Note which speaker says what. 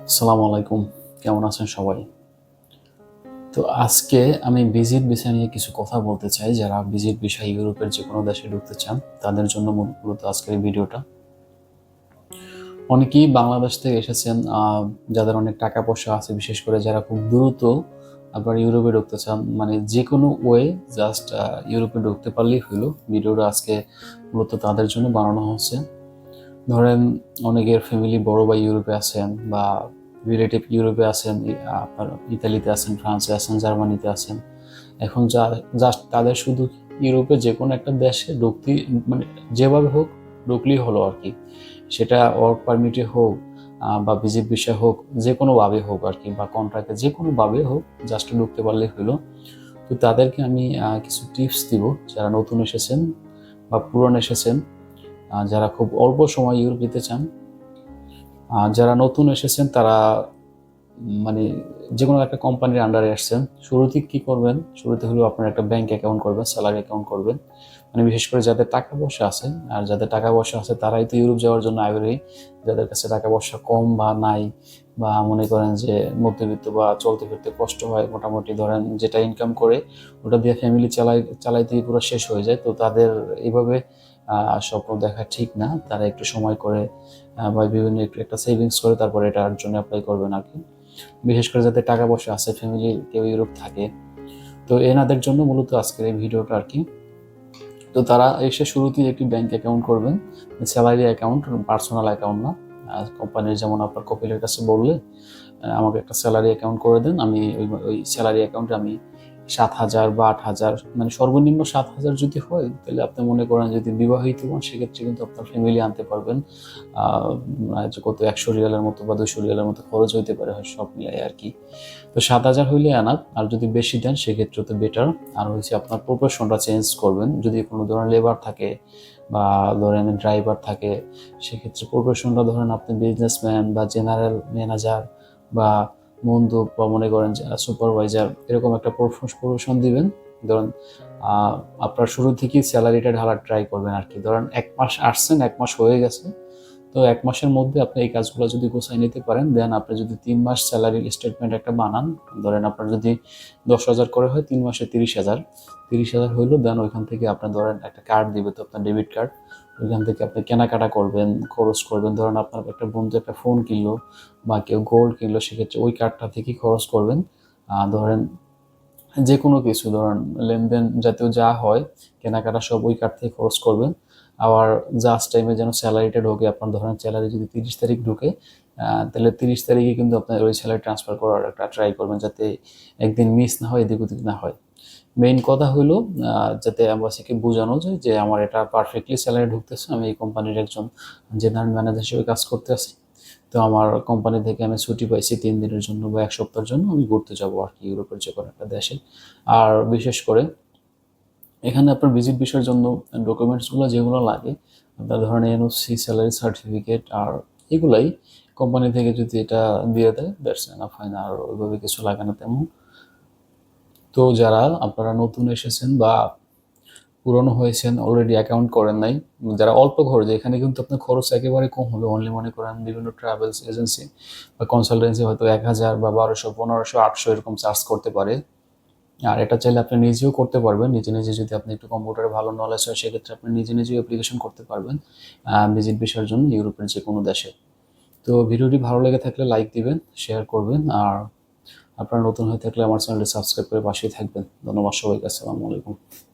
Speaker 1: আসসালামু আলাইকুম। কেমন আছেন সবাই? তো আজকে আমি ভিজিট বিষয় নিয়ে কিছু কথা বলতে চাই। যারা ভিজিট বিষয় ইউরোপের যে কোনো দেশে ঢুকতে চান, তাদের জন্য মূলত আজকের ভিডিওটা। অনেকেই বাংলাদেশ থেকে এসেছেন যাদের অনেক টাকা পয়সা আছে, বিশেষ করে যারা খুব দ্রুত আপনার ইউরোপে ঢুকতে চান। মানে যে কোনো ওয়ে জাস্ট ইউরোপে ঢুকতে পারলেই হলো। ভিডিওটা আজকে মূলত তাদের জন্য বানানো হচ্ছে। ধরেন অনেকের ফ্যামিলি বড় ভাই ইউরোপে আছেন বা রিলেটিভ ইউরোপে আছেন আপনার ইতালিতে আছেন, ফ্রান্সে আছেন, জার্মানিতে আছেন। এখন যা জাস্ট তাদের শুধু ইউরোপে যে কোনো একটা দেশে ঢুকতে মানে যেভাবে হোক ঢুকলেই হলো আর কি। সেটা ওয়ার্ক পারমিটে হোক বা ভিজিট বিষয় হোক, যে কোনোভাবে হোক আর কি, বা কন্ট্রাক্টে যে কোনোভাবে হোক জাস্ট ঢুকতে পারলেই হলো। তো তাদেরকে আমি কিছু টিপস দিব যারা নতুন এসেছেন বা পুরনো এসেছেন। যারা খুব অল্প সময় ইউরোপ যেতে চান যারা নতুন এসেছেন তারা মানে যে কোনো একটা কোম্পানির আন্ডারে আসছেন, শুরুতে কি করবেন? শুরুতে হলো আপনার একটা ব্যাংক অ্যাকাউন্ট করবেন স্যালারি অ্যাকাউন্ট করবেন। মানে বিশেষ করে যাদের টাকা পয়সা আছে, আর যাদের টাকা পয়সা আছে তারাই তো ইউরোপ যাওয়ার জন্য আগ্রহী। যাদের কাছে টাকা পয়সা কম বা নাই, বা মনে করেন যে মধ্যবিত্ত বা চলতে ফিরতে কষ্ট হয়, মোটামুটি ধরেন যেটা ইনকাম করে, ওটা দিয়ে ফ্যামিলি চালাই চালাইতেই পুরো শেষ হয়ে যায়। তো তাদের এইভাবে স্বপ্ন দেখা ঠিক না। তারা একটু সময় করে বা বিভিন্ন একটু একটা সেভিংস করে তারপরে এটার জন্য অ্যাপ্লাই করবেন আর কি বিশেষ করে যাদের টাকা পয়সা আছে ফ্যামিলি কেউ ইউরোপ থাকে। তো এনাদের জন্য মূলত আজকের এই ভিডিওটা আর কি। তো তারা এসে শুরুতেই একটি ব্যাংক অ্যাকাউন্ট করবেন। স্যালারি অ্যাকাউন্ট পার্সোনাল অ্যাকাউন্ট না। কোম্পানির যেমন আপনার কপিলের কাছে বললে আমাকে একটা স্যালারি অ্যাকাউন্ট করে দেন। আমি ওই ওই স্যালারি অ্যাকাউন্টে আমি সাত হাজার বা আট হাজার মানে সর্বনিম্ন সাত হাজার যদি হয়, তাহলে আপনি মনে করেন যদি বিবাহিত হন, সেক্ষেত্রে কিন্তু আপনার ফ্যামিলি আনতে পারবেন। মানে কত, একশো রিয়ালের মতো বা দুশো রিয়ালের মতো খরচ হইতে পারে হয়, সব মিলাই আর কি। তো সাত হাজার হইলে আনাপ আর যদি বেশি দেন, সেক্ষেত্রে তো বেটার আর হচ্ছে আপনার প্রফেশনটা চেঞ্জ করবেন। যদি কোনো ধরনের লেবার থাকে বা ধরেন ড্রাইভার থাকে, সেক্ষেত্রে প্রফেশনটা ধরেন আপনি বিজনেসম্যান বা জেনারেল ম্যানেজার বা বন্ধু বা মনে করেন যে সুপারভাইজার এরকম একটা প্রফেশন দিবেন। ধরেন আপনার শুরু থেকেই স্যালারিটা ঢালার ট্রাই করবেন আর কি। ধরেন, এক মাস আসছেন, এক মাস হয়ে গেছে। তো এক মাসের মধ্যে আপনি এই কাজগুলো যদি গোছাই নিতে পারেন দেন আপনি যদি তিন মাস স্যালারি স্টেটমেন্ট একটা বানান, ধরেন আপনার যদি দশ হাজার করে হয়, তিন মাসে তিরিশ হাজার। তিরিশ হাজার হইল দেন ওইখান থেকে আপনি ধরেন একটা কার্ড দিবে তো আপনার ডেবিট কার্ড ওইখান থেকে আপনি কেনাকাটা করবেন, খরচ করবেন। ধরেন আপনার একটা বন্ধু একটা ফোন কিনলো বা কেউ গোল্ড কিনলো, সেক্ষেত্রে ওই কার্ডটা থেকেই খরচ করবেন। ধরেন যে কোনো কিছু, ধরেন লেনদেন জাতীয় যা হয়, কেনাকাটা সব ওই কার্ড থেকে খরচ করবেন। আবার জাস্ট টাইমে যেন স্যালারিটা ঢোকে, আপনার ধরেন স্যালারি যদি তিরিশ তারিখ ঢোকে তাহলে তিরিশ তারিখে কিন্তু আপনার ওই স্যালারি ট্রান্সফার করার একটা ট্রাই করবেন যাতে একদিন মিস না হয়, এদিক ওদিক না হয়। মেইন কথা হলো যাতে অ্যাম্বাসিকে বোঝানো যায় যে আমার এটা পারফেক্টলি স্যালারি ঢুকতেছে, আমি এই কোম্পানির একজন জেনারেল ম্যানেজার হিসেবে কাজ করতে আছি। তো আমার কোম্পানি থেকে আমি ছুটি পাইছি তিন দিনের জন্য বা এক সপ্তাহের জন্য, আমি ঘুরতে যাব আর কি ইউরোপের যে কোনো একটা দেশে। আর বিশেষ করে এখানে আপনার ভিজিট বিষয়ের জন্য ডকুমেন্টসগুলো যেগুলো লাগে, আপনার ধরেন এনওসি স্যালারি সার্টিফিকেট আর এগুলাই কোম্পানি থেকে যদি এটা দিয়ে দেয় দ্যাটস এনাফ হয় না আর ওইভাবে কিছু লাগে না তেমন। তো যারা আপনারা নতুন এসেছেন বা পুরনো হয়েছেন অলরেডি অ্যাকাউন্ট করেন নাই, যারা অল্প খরচ এখানে কিন্তু আপনার খরচ একেবারে কম হবে অনলি মনে করেন বিভিন্ন ট্রাভেলস এজেন্সি বা কনসালটেন্সি হয়তো এক হাজার বা বারোশো, পনেরোশো, আটশো এরকম চার্জ করতে পারে। আর এটা চাইলে আপনি নিজেও করতে পারবেন। নিজে নিজে যদি আপনি একটু কম্পিউটারে ভালো নলেজ হয়, সেক্ষেত্রে আপনি নিজে নিজেই অ্যাপ্লিকেশন করতে পারবেন ভিজিট বিষয়ের জন্য ইউরোপের যে কোনো দেশে। তো ভিডিওটি ভালো লেগে থাকলে লাইক দিবেন শেয়ার করবেন, আর আপনারা নতুন হয়ে থাকলে আমার চ্যানেলটি সাবস্ক্রাইব করে পাশেই থাকবেন। ধন্যবাদ সবাইকে, আসসালামু আলাইকুম।